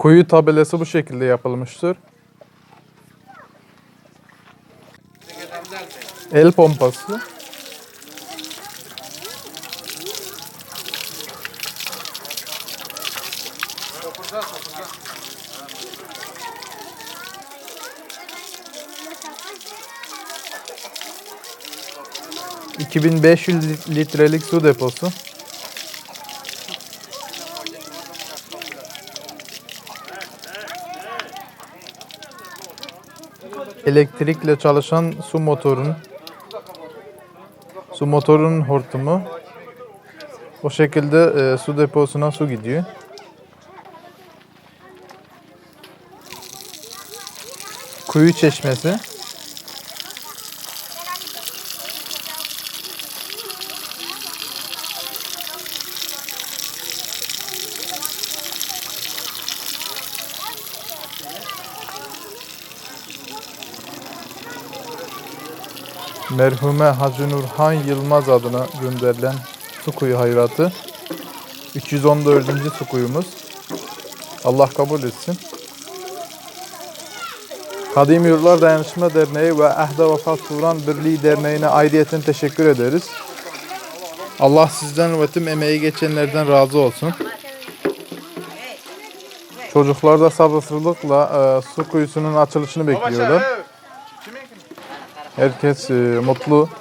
Kuyu tabelası bu şekilde yapılmıştır. El pompası. ...2500 litrelik su deposu. Elektrikle çalışan su motorun su motorunun hortumu o şekilde e, su deposuna su gidiyor. Kuyu çeşmesi. Merhume Hacı Nurhan Yılmaz adına gönderilen su kuyu hayratı. 314. su kuyumuz. Allah kabul etsin. Kadim Yurtlar Dayanışma Derneği ve Ahda Vefat Turan Birliği Derneği'ne ayrıyeten teşekkür ederiz. Allah sizden ve tüm emeği geçenlerden razı olsun. Çocuklar da sabırsızlıkla e, su kuyusunun açılışını bekliyorlar. Herkes e, mutlu.